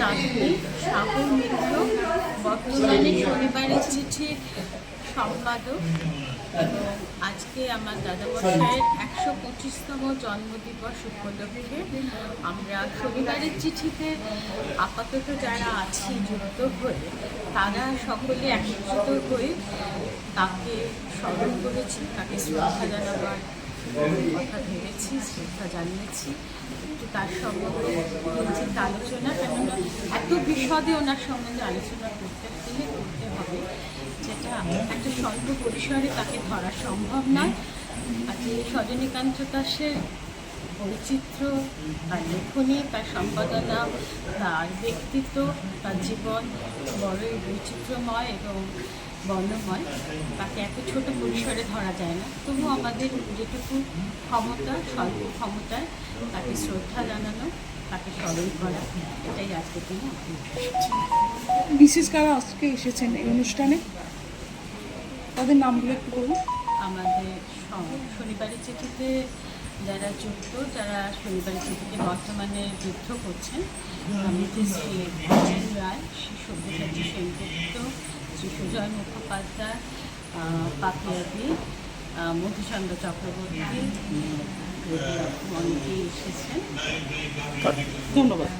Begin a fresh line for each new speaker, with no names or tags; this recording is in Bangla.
নাতনি সাগর মিত্র বর্তমানে শনিবারের চিঠির সম্পাদক আজকে আমার দাদা দাদামশাইয়ের একশো পঁচিশতম জন্মদিবস উপলক্ষে আমরা শনিবারের চিঠিতে আপাতত যারা আছি যুক্ত হয়ে, তারা সকলে একত্রিত হয়ে তাকে স্মরণ করেছি, তাকে শ্রদ্ধা জানাবার কথা ভেবেছি শ্রদ্ধা জানিয়েছি একটু তার সম্বন্ধে আলোচনা কেননা এত বিশদে ওনার সম্বন্ধে আলোচনা করতে গেলে করতে হবে যেটা একটা স্বল্প পরিসরে তাকে ধরা সম্ভব নয়। আজকে সজনীকান্ত দাসের বৈচিত্র্য তার লেখনী তার সম্পাদনা তার ব্যক্তিত্ব, তার জীবন বড়ই বৈচিত্র্যময় এবং বর্ণময় তাকে এত ছোট পরিসরে ধরা যায় না। তবু আমাদের যেটুকু ক্ষমতা স্বল্প ক্ষমতায় তাকে শ্রদ্ধা জানানো তাকে স্মরণ করা এটাই আজকের দিনে
বিশেষ কারা আজকে এসেছেন এই অনুষ্ঠানে? তাদের নামগুলো একটু বলুন।
আমাদের শনিবারের চিঠিতে যারা যুক্ত যারা শনিবারের চিঠিতে বর্তমানে যুদ্ধ করছেন আমাদের রায় সব্যসাচী শ্রী সুজয় মুখোপাধ্যায় পাপিয়াদি মধুচন্দ্র চক্রবর্তী অনেকেই এসেছেন।
ধন্যবাদ।